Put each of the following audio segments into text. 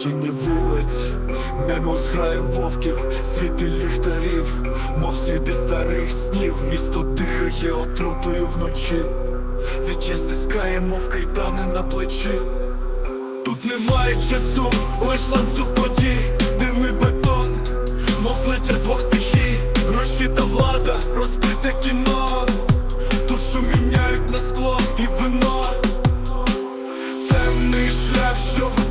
Тіні вулиць, немо зграє вовків, світи ліхтарів, мов сліди старих снів, місто дихає отрутою вночі, Відчай стискає, мов кайдани на плечі. Тут немає часу, лиш ланцюг подій, і бетон, мов злиття двох стихій, гроші та влада, розбите кіно, душу міняють на скло і вино. Темний шлях, що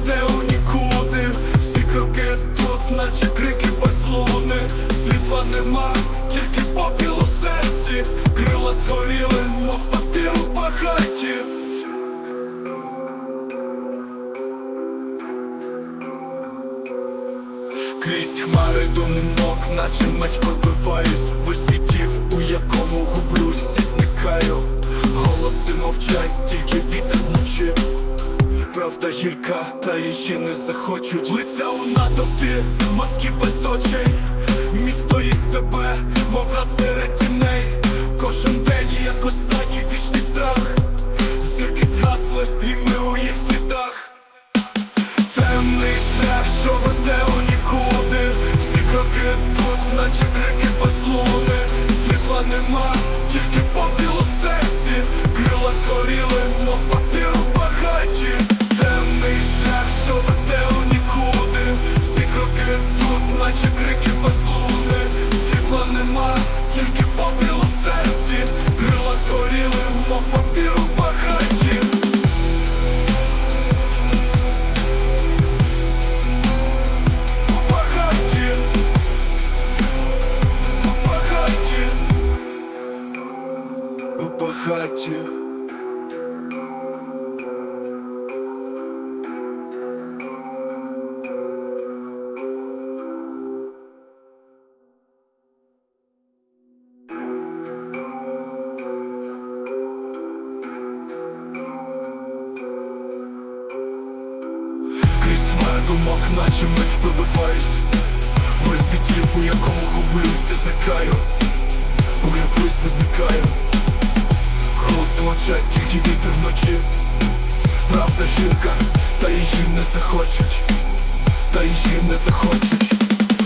Крізь хмари думок, наче меч пробиваюсь Висвітів, у якому гублюсь і зникаю. Голоси мовчать, тільки вітер вночі. Правда гірка, та її не захочуть. Лиця у натовпі, маски без очей. Місто із себе, мов рад багаті думок, наче меч пробиваюсь Висвітів, у якому гублюся, зникаю. Уявлюся, зникаю хоче, тільки вітер вночі. Правда гірка, та її не захочуть, та її не захочуть.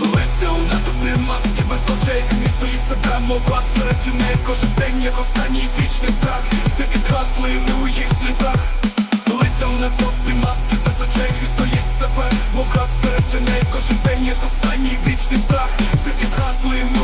Лиця у натовпі маски без очей. Місто і себе мова серед тіней. Кожен день як останній вічний страх. Всі підгасли ми у їх слідах Лиця у натовпі маски без очей. Місто і себе мова серед тіней. Кожен день як останній вічний страх. Всі підгасли ми